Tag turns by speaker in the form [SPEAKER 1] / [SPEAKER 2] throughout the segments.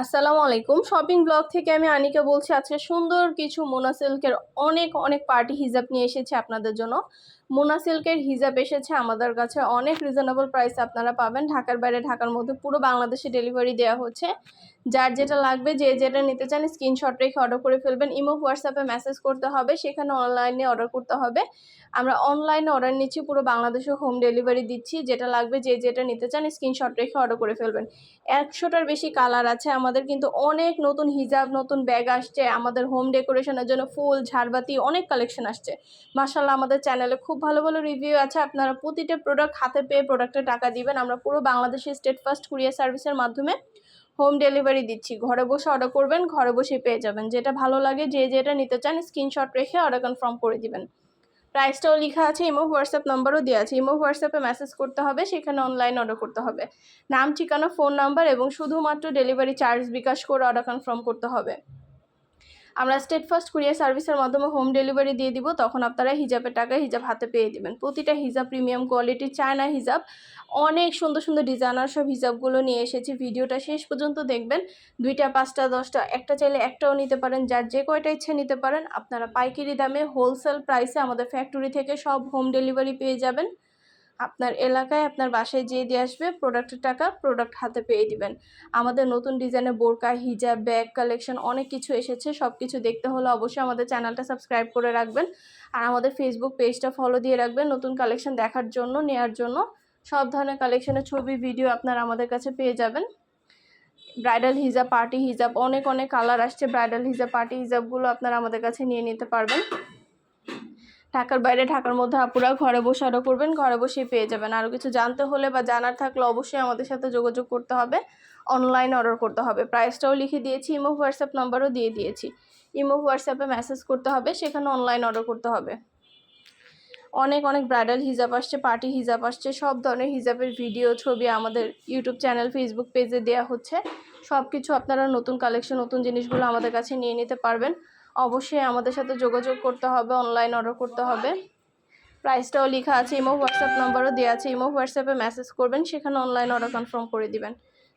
[SPEAKER 1] আসসালামু আলাইকুম। Shopping blog থেকে আমি আনিকা বলছি, আজকে সুন্দর কিছু মোনা সিল্কের অনেক অনেক পার্টি হিজাব নিয়ে এসেছি আপনাদের জন্য। মোনা সিল্কের হিজাব এসেছে আমাদের কাছে। অনেক রিজনেবল প্রাইসে আপনারা পাবেন। ঢাকার বাইরে, ঢাকার মধ্যে পুরো বাংলাদেশে ডেলিভারি দেওয়া হচ্ছে। যার যেটা লাগবে, যে যেটা নিতে চান স্ক্রিনশট রেখে অর্ডার করে ফেলবেন। ইমো, হোয়াটসঅ্যাপে মেসেজ করতে হবে, সেখানে অনলাইনে অর্ডার করতে হবে। আমরা অনলাইনে অর্ডার নিচ্ছি, পুরো বাংলাদেশে হোম ডেলিভারি দিচ্ছি। যেটা লাগবে, যে যেটা নিতে চান স্ক্রিনশট রেখে অর্ডার করে ফেলবেন। একশোটার বেশি কালার আছে আমাদের, কিন্তু অনেক নতুন হিজাব, নতুন ব্যাগ আসছে। আমাদের হোম ডেকোরেশনের জন্য ফুল ঝাড়বাতি, অনেক কালেকশন আসছে। মাসাল্লাহ আমাদের চ্যানেলে খুব ভালো ভালো রিভিউ আছে। আপনারা প্রতিটা প্রোডাক্ট হাতে পেয়ে প্রোডাক্টে টাকা দিবেন। আমরা পুরো বাংলাদেশের স্টেট ফার্স্ট কুরিয়ার সার্ভিসের মাধ্যমে হোম ডেলিভারি দিচ্ছি। ঘরে বসে অর্ডার করবেন, ঘরে বসে পেয়ে যাবেন। যেটা ভালো লাগে, যে যেটা নিতে চান স্ক্রিনশট রেখে অর্ডার কনফার্ম করে দিবেন। প্রাইসটাও লেখা আছে ইমো হোয়াটসঅ্যাপ নাম্বারও দেওয়া আছে। ইমো হোয়াটসঅ্যাপে মেসেজ করতে হবে, সেখানে অনলাইন অর্ডার করতে হবে। নাম, ঠিকানা ফোন নাম্বার এবং শুধুমাত্র ডেলিভারি চার্জ বিকাশ করে অর্ডার কনফার্ম করতে হবে। আমরা স্টেট ফার্স্ট কুরিয়ার সার্ভিসের মাধ্যমে হোম ডেলিভারি দিয়ে দিব, তখন আপনারা হিজাবের টাকা হিজাব হাতে পেয়ে দিবেন। প্রতিটা হিজাব প্রিমিয়াম কোয়ালিটির চায়না হিজাব। অনেক সুন্দর সুন্দর ডিজাইনার সব হিজাবগুলো নিয়ে এসেছি, ভিডিওটা শেষ পর্যন্ত দেখবেন। দুইটা, পাঁচটা, দশটা, একটা চাইলে একটাও নিতে পারেন, যার যে কয়টা ইচ্ছে নিতে পারেন, আপনারা পাইকারি দামে হোলসেল প্রাইসে আমাদের ফ্যাক্টরি থেকে সব হোম ডেলিভারি পেয়ে যাবেন। আপনার এলাকায় আপনার বাসায় যেয়ে দিয়ে আসবে প্রোডাক্টের টাকা প্রোডাক্ট হাতে পেয়ে দিবেন। আমাদের নতুন ডিজাইনের বোরকা হিজাব ব্যাগ কালেকশন অনেক কিছু এসেছে সব কিছু দেখতে হলে অবশ্যই আমাদের চ্যানেলটা সাবস্ক্রাইব করে রাখবেন। আর আমাদের ফেসবুক পেজটা ফলো দিয়ে রাখবেন নতুন কালেকশন দেখার জন্য, নেয়ার জন্য। সব ধরনের কালেকশনের ছবি ভিডিও আপনারা আমাদের কাছে পেয়ে যাবেন। ব্রাইডাল হিজাব পার্টি হিজাব অনেক অনেক কালার আসছে। ব্রাইডাল হিজাব পার্টি হিজাবগুলো আপনারা আমাদের কাছে নিয়ে নিতে পারবেন। ঢাকার বাইরে, ঢাকার মধ্যে আপুরা ঘরে বসে অর্ডার করবেন, ঘরে বসেই পেয়ে যাবেন। আরও কিছু জানতে হলে বা জানার থাকলে অবশ্যই আমাদের সাথে যোগাযোগ করতে হবে। অনলাইন অর্ডার করতে হবে। প্রাইসটাও লিখে দিয়েছি ইমো হোয়াটসঅ্যাপ নাম্বারও দিয়ে দিয়েছি। ইমো হোয়াটসঅ্যাপে মেসেজ করতে হবে, সেখানে অনলাইন অর্ডার করতে হবে। অনেক অনেক ব্রাইডাল হিজাব আসছে পার্টি হিজাব আসছে, সব ধরনের হিজাবের ভিডিও ছবি আমাদের ইউটিউব চ্যানেল ফেসবুক পেজে দেওয়া হচ্ছে। সব কিছু আপনারা নতুন কালেকশন নতুন জিনিসগুলো আমাদের কাছে নিয়ে নিতে পারবেন। অবশ্যই আমাদের সাথে যোগাযোগ করতে হবে অনলাইন অর্ডার করতে হবে। প্রাইসটাও লেখা আছে ইমো হোয়াটসঅ্যাপ নাম্বারও দেওয়া আছে। ইমো হোয়াটসঅ্যাপে মেসেজ করবেন, সেখানে অনলাইন অর্ডার কনফার্ম করে দিবেন।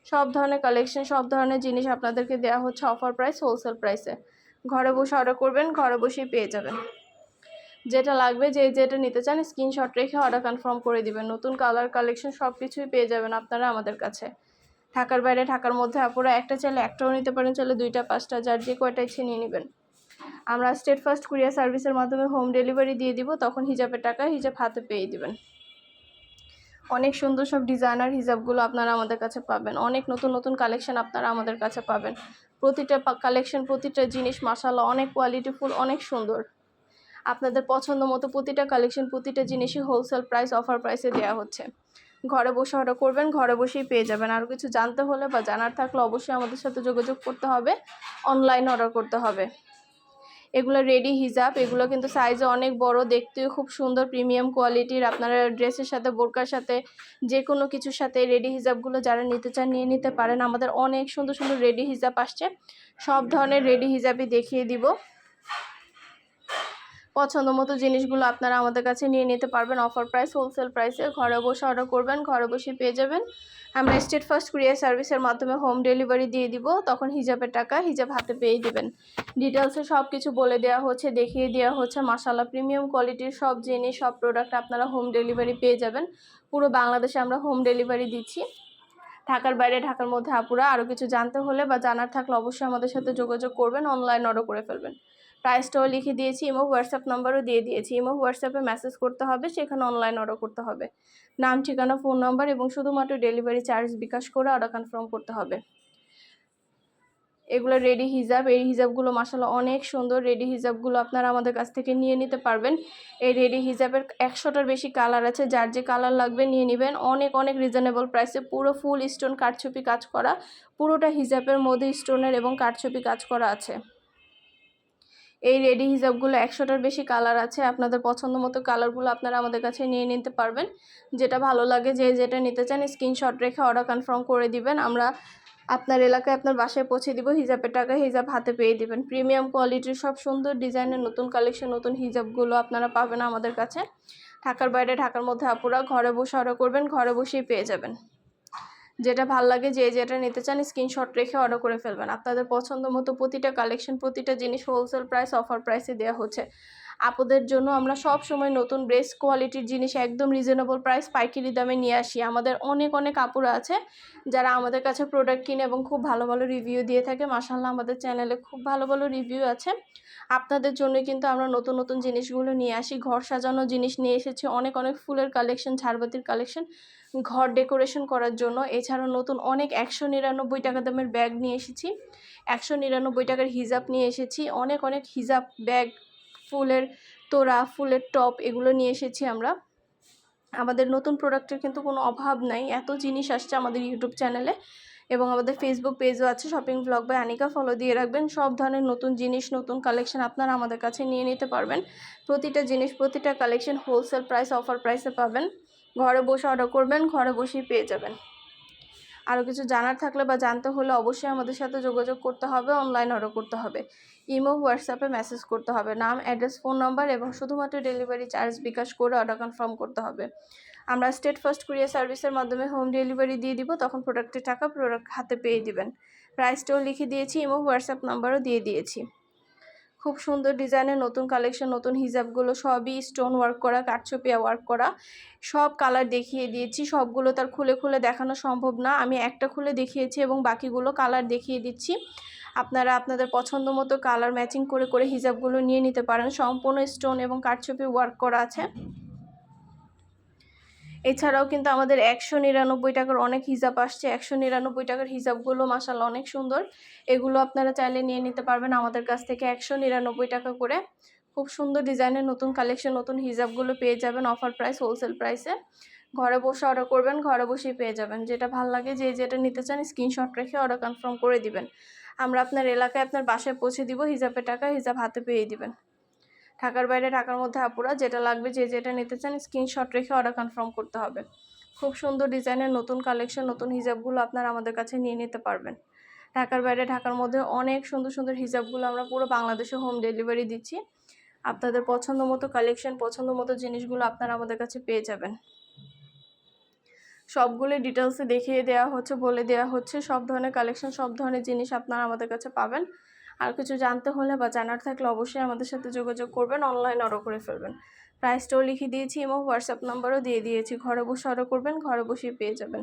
[SPEAKER 1] সব ধরনের কালেকশন সব ধরনের জিনিস আপনাদেরকে দেওয়া হচ্ছে অফার প্রাইস হোলসেল প্রাইসে ঘরে বসে অর্ডার করবেন, ঘরে বসেই পেয়ে যাবেন। যেটা লাগবে, যে যেটা নিতে চান স্ক্রিনশট রেখে অর্ডার কনফার্ম করে দিবেন। নতুন কালার কালেকশন সব কিছুই পেয়ে যাবেন আপনারা আমাদের কাছে। ঢাকার বাইরে, ঢাকার মধ্যে আপনারা একটা চাইলে একটাও নিতে পারেন, চাইলে দুইটা, পাঁচটা, যার যে কয়টা ইচ্ছে নিয়ে নেবেন। আমরা স্টেট ফার্স্ট কুরিয়ার সার্ভিসের মাধ্যমে হোম ডেলিভারি দিয়ে দিব, তখন হিজাবের টাকা হিজাব হাতে পেয়ে দিবেন। অনেক সুন্দর সব ডিজাইনার হিজাবগুলো আপনারা আমাদের কাছে পাবেন। অনেক নতুন নতুন কালেকশন আপনারা আমাদের কাছে পাবেন। প্রতিটা কালেকশন, প্রতিটা জিনিস মাসাল্লাহ অনেক কোয়ালিটিফুল অনেক সুন্দর। আপনাদের পছন্দ মতো প্রতিটা কালেকশন, প্রতিটা জিনিসই হোলসেল প্রাইস অফার প্রাইসে দেওয়া হচ্ছে। ঘরে বসে অর্ডার করবেন, ঘরে বসেই পেয়ে যাবেন। আর কিছু জানতে হলে বা জানার থাকলে অবশ্যই আমাদের সাথে যোগাযোগ করতে হবে। অনলাইন অর্ডার করতে হবে। এগুলো রেডি হিজাব, এগুলো কিন্তু সাইজে অনেক বড়, দেখতেও খুব সুন্দর প্রিমিয়াম কোয়ালিটির আপনারা ড্রেসের সাথে, বোরকার সাথে যে কোনো কিছুর সাথে রেডি হিজাবগুলো যারা নিতে চান, নিয়ে নিতে পারেন। আমাদের অনেক সুন্দর সুন্দর রেডি হিজাব আসছে। সব ধরনের রেডি হিজাবই দেখিয়ে দিব। পছন্দ মতো জিনিসগুলো আপনারা আমাদের কাছে নিয়ে নিতে পারবেন অফার প্রাইস হোলসেল প্রাইসে ঘরে বসে অর্ডার করবেন, ঘরে বসে পেয়ে যাবেন। আমরা স্টেট ফার্স্ট কুরিয়ার সার্ভিসের মাধ্যমে হোম ডেলিভারি দিয়ে দিব, তখন হিজাবের টাকা হিজাব হাতে পেয়ে দিবেন ডিটেলসে সব কিছু বলে দেওয়া হচ্ছে, দেখিয়ে দেওয়া হচ্ছে মাসালা প্রিমিয়াম কোয়ালিটির সব জিনিস, সব প্রোডাক্ট আপনারা হোম ডেলিভারি পেয়ে যাবেন। পুরো বাংলাদেশে আমরা হোম ডেলিভারি দিচ্ছি। ঢাকার বাইরে, ঢাকার মধ্যে আপুরা আরও কিছু জানতে হলে বা জানার থাকলে অবশ্যই আমাদের সাথে যোগাযোগ করবেন অনলাইন অর্ডার করে ফেলবেন। প্রাইসটাও লিখে দিয়েছি ইমো হোয়াটসঅ্যাপ নাম্বারও দিয়ে দিয়েছি। ইমো হোয়াটসঅ্যাপে মেসেজ করতে হবে, সেখানে অনলাইন অর্ডার করতে হবে। নাম, ঠিকানা ফোন নাম্বার এবং শুধুমাত্র ডেলিভারি চার্জ বিকাশ করে অর্ডার কনফার্ম করতে হবে। এগুলো রেডি হিজাব, এই হিজাবগুলো মাসালা অনেক সুন্দর। রেডি হিজাবগুলো আপনারা আমাদের কাছ থেকে নিয়ে নিতে পারবেন। এই রেডি হিজাবের একশোটার বেশি কালার আছে, যার যে কালার লাগবে নিয়ে নেবেন। অনেক অনেক রিজনেবল প্রাইসে পুরো ফুল স্টোন কাঠছবি কাজ করা, পুরোটা হিজাবের মধ্যে স্টোনের এবং কাঠছবি কাজ করা আছে। এই রেডি হিজাবগুলো একশোটার বেশি কালার আছে। আপনাদের পছন্দ মতো কালারগুলো আপনারা আমাদের কাছে নিয়ে নিতে পারবেন। যেটা ভালো লাগে, যে যেটা নিতে চান, স্ক্রিনশট রেখে অর্ডার কনফার্ম করে দিবেন। আমরা আপনার এলাকায় আপনার বাসায় পৌঁছে দিব, হিজাবের টাকা হিজাব হাতে পেয়ে দিবেন। প্রিমিয়াম কোয়ালিটির সব সুন্দর ডিজাইনের নতুন কালেকশন নতুন হিজাবগুলো আপনারা পাবেন আমাদের কাছে। ঢাকার বাইরে, ঢাকার মধ্যে আপুরা ঘরে বসে অর্ডার করবেন, ঘরে বসেই পেয়ে যাবেন। যেটা ভালো লাগে যে যেটা নিতে চান স্ক্রিনশট রেখে অর্ডার করে ফেলবেন। আপনাদের পছন্দ মতো প্রতিটা কালেকশন প্রতিটা জিনিস হোলসেল প্রাইস অফার প্রাইসে দেওয়া হচ্ছে। আপুদের জন্য আমরা সব সময় নতুন বেস্ট কোয়ালিটির জিনিস একদম রিজনেবল প্রাইস পাইকারি দামে নিয়ে আসি। আমাদের অনেক অনেক আপুরা আছে যারা আমাদের কাছে প্রোডাক্ট কিনে এবং খুব ভালো ভালো রিভিউ দিয়ে থাকে। মাসাল্লাহ আমাদের চ্যানেলে খুব ভালো ভালো রিভিউ আছে। আপনাদের জন্য কিন্তু আমরা নতুন নতুন জিনিসগুলো নিয়ে আসি। ঘর সাজানো জিনিস নিয়ে এসেছি, অনেক অনেক ফুলের কালেকশন ঝাড়বাতির কালেকশন ঘর ডেকোরেশন করার জন্য। এছাড়াও নতুন অনেক একশো নিরানব্বই টাকা দামের ব্যাগ নিয়ে এসেছি। একশো নিরানব্বই টাকার হিজাব নিয়ে এসেছি। অনেক অনেক হিজাব ব্যাগ ফুলের তোড়া, ফুলের টপ এগুলো নিয়ে এসেছি আমরা। আমাদের নতুন প্রোডাক্টের কিন্তু কোনো অভাব নাই। এত জিনিস আসছে আমাদের ইউটিউব চ্যানেলে এবং আমাদের ফেসবুক পেজও আছে। শপিং ব্লগ বা অ্যানিকা ফলো দিয়ে রাখবেন। সব ধরনের নতুন জিনিস, নতুন কালেকশন আপনারা আমাদের কাছে নিয়ে নিতে পারবেন। প্রতিটা জিনিস, প্রতিটা কালেকশন হোলসেল প্রাইস অফার প্রাইসে পাবেন। ঘরে বসে অর্ডার করবেন, ঘরে বসেই পেয়ে যাবেন। আরও কিছু জানার থাকলে বা জানতে হলে অবশ্যই আমাদের সাথে যোগাযোগ করতে হবে অনলাইন অর্ডার করতে হবে। ইমো হোয়াটসঅ্যাপে মেসেজ করতে হবে। নাম অ্যাড্রেস ফোন নাম্বার এবং শুধুমাত্র ডেলিভারি চার্জ বিকাশ করে অর্ডার কনফার্ম করতে হবে। আমরা স্টেট ফার্স্ট কুরিয়ার সার্ভিসের মাধ্যমে হোম ডেলিভারি দিয়ে দিব, তখন প্রোডাক্টের টাকা প্রোডাক্ট হাতে পেয়ে দিবেন। প্রাইসটাও লিখে দিয়েছি, ইমো হোয়াটসঅ্যাপ নাম্বারও দিয়ে দিয়েছি। খুব সুন্দর ডিজাইনের নতুন কালেকশন নতুন হিজাবগুলো সবই স্টোন ওয়ার্ক করা কাঠচোপিয়া ওয়ার্ক করা। সব কালার দেখিয়ে দিয়েছি, সবগুলো তার খুলে খুলে দেখানো সম্ভব না। আমি একটা খুলে দেখিয়েছি এবং বাকিগুলো কালার দেখিয়ে দিচ্ছি। আপনারা আপনাদের পছন্দ মতো কালার ম্যাচিং করে করে হিজাবগুলো নিয়ে নিতে পারেন। সম্পূর্ণ স্টোন এবং কাঠছপি ওয়ার্ক করা আছে। এছাড়াও কিন্তু আমাদের একশো নিরানব্বই টাকার অনেক হিজাব আসছে। একশো নিরানব্বই টাকার হিজাবগুলো মাসাল অনেক সুন্দর। এগুলো আপনারা চাইলে নিয়ে নিতে পারবেন আমাদের কাছ থেকে একশো নিরানব্বই টাকা করে। খুব সুন্দর ডিজাইনের নতুন কালেকশন, নতুন হিজাবগুলো পেয়ে যাবেন অফার প্রাইস, হোলসেল প্রাইসে। ঘরে বসে অর্ডার করবেন, ঘরে বসেই পেয়ে যাবেন। যেটা ভালো লাগে যে যেটা নিতে চান স্ক্রিনশট রেখে অর্ডার কনফার্ম করে দিবেন। আমরা আপনার এলাকায় আপনার বাসায় পৌঁছে দিব, হিজাবের টাকা হিজাব হাতে পেয়ে দিবেন। ঢাকার বাইরে, ঢাকার মধ্যে আপুরা যেটা লাগবে, যে যেটা নিতে চান স্ক্রিনশট রেখে অর্ডার কনফার্ম করতে হবে। খুব সুন্দর ডিজাইনের নতুন কালেকশন নতুন হিজাবগুলো আপনারা আমাদের কাছে নিয়ে নিতে পারবেন। ঢাকার বাইরে, ঢাকার মধ্যে অনেক সুন্দর সুন্দর হিজাবগুলো আমরা পুরো বাংলাদেশে হোম ডেলিভারি দিচ্ছি। আপনাদের পছন্দ মতো কালেকশন পছন্দ মতো জিনিসগুলো আপনারা আমাদের কাছে পেয়ে যাবেন। সবগুলো ডিটেলসে দেখিয়ে দেওয়া হচ্ছে, বলে দেওয়া হচ্ছে, সব ধরনের কালেকশন সব ধরনের জিনিস আপনারা আমাদের কাছে পাবেন। আর কিছু জানতে হলে বা জানার থাকলে অবশ্যই আমাদের সাথে যোগাযোগ করবেন অনলাইন অর্ডার করে ফেলবেন। প্রাইসটাও লিখে দিয়েছি এবং হোয়াটসঅ্যাপ নাম্বারও দিয়ে দিয়েছি। ঘরে বসে অর্ডার করবেন, ঘরে বসেই পেয়ে যাবেন।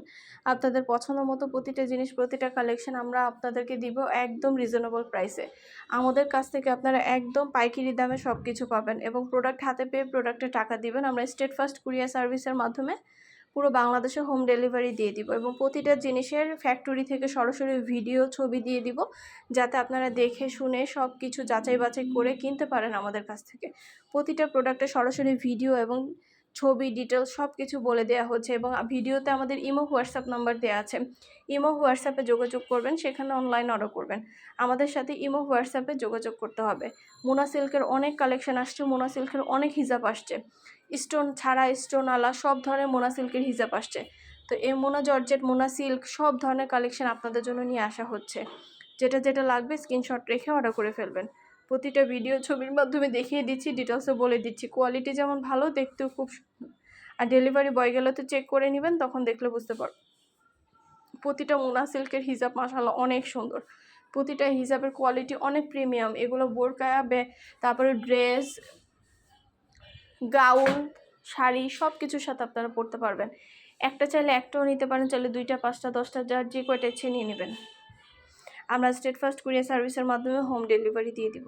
[SPEAKER 1] আপনাদের পছন্দ মতো প্রতিটা জিনিস, প্রতিটা কালেকশন আমরা আপনাদেরকে দিব একদম রিজনেবল প্রাইসে আমাদের কাছ থেকে আপনারা একদম পাইকারি দামে সব কিছু পাবেন এবং প্রোডাক্ট হাতে পেয়ে প্রোডাক্টে টাকা দিবেন। আমরা স্টেট ফার্স্ট কুরিয়ার সার্ভিসের মাধ্যমে পুরো বাংলাদেশে হোম ডেলিভারি দিয়ে দিব এবং প্রতিটা জিনিসের ফ্যাক্টরি থেকে সরাসরি ভিডিও ছবি দিয়ে দিব, যাতে আপনারা দেখে শুনে সব কিছু যাচাই বাছাই করে কিনতে পারেন আমাদের কাছ থেকে। প্রতিটা প্রোডাক্টে সরাসরি ভিডিও এবং ছবি ডিটেলস সব কিছু বলে দেওয়া হচ্ছে এবং ভিডিওতে আমাদের ইমো, হোয়াটসঅ্যাপ নাম্বার দেওয়া আছে। ইমো, হোয়াটসঅ্যাপে যোগাযোগ করবেন, সেখানে অনলাইন অর্ডার করবেন। আমাদের সাথে ইমো, হোয়াটসঅ্যাপে যোগাযোগ করতে হবে। মোনা সিল্কের অনেক কালেকশন আসছে, মোনা সিল্কের অনেক হিজাব আসছে। স্টোন ছাড়া, স্টোন আলা সব ধরনের মোনা সিল্কের হিজাব আসছে। তো এই মোনা জর্জেট, মোনা সিল্ক সব ধরনের কালেকশন আপনাদের জন্য নিয়ে আসা হচ্ছে। যেটা যেটা লাগবে স্ক্রিনশট রেখে অর্ডার করে ফেলবেন। প্রতিটা ভিডিও ছবির মাধ্যমে দেখিয়ে দিচ্ছি ডিটেলসে বলে দিচ্ছি। কোয়ালিটি যেমন ভালো, দেখতেও খুব আর ডেলিভারি বয় গেলে তো চেক করে নেবেন, তখন দেখলে বুঝতে পার প্রতিটা মোনা সিল্কের হিজাব মাসাল্লাহ অনেক সুন্দর। প্রতিটা হিজাবের কোয়ালিটি অনেক প্রিমিয়াম এগুলো বোরকা, বে তারপরে ড্রেস গাউন শাড়ি সব কিছুর সাথে আপনারা পরতে পারবেন। একটা চাইলে একটাও নিতে পারেন, চাইলে দুইটা, পাঁচটা, দশটা, যার যে কয়টা ইচ্ছে নিয়ে নেবেন। আমরা স্টেট ফার্স্ট কুরিয়ার সার্ভিসের মাধ্যমে হোম ডেলিভারি দিয়ে দিব।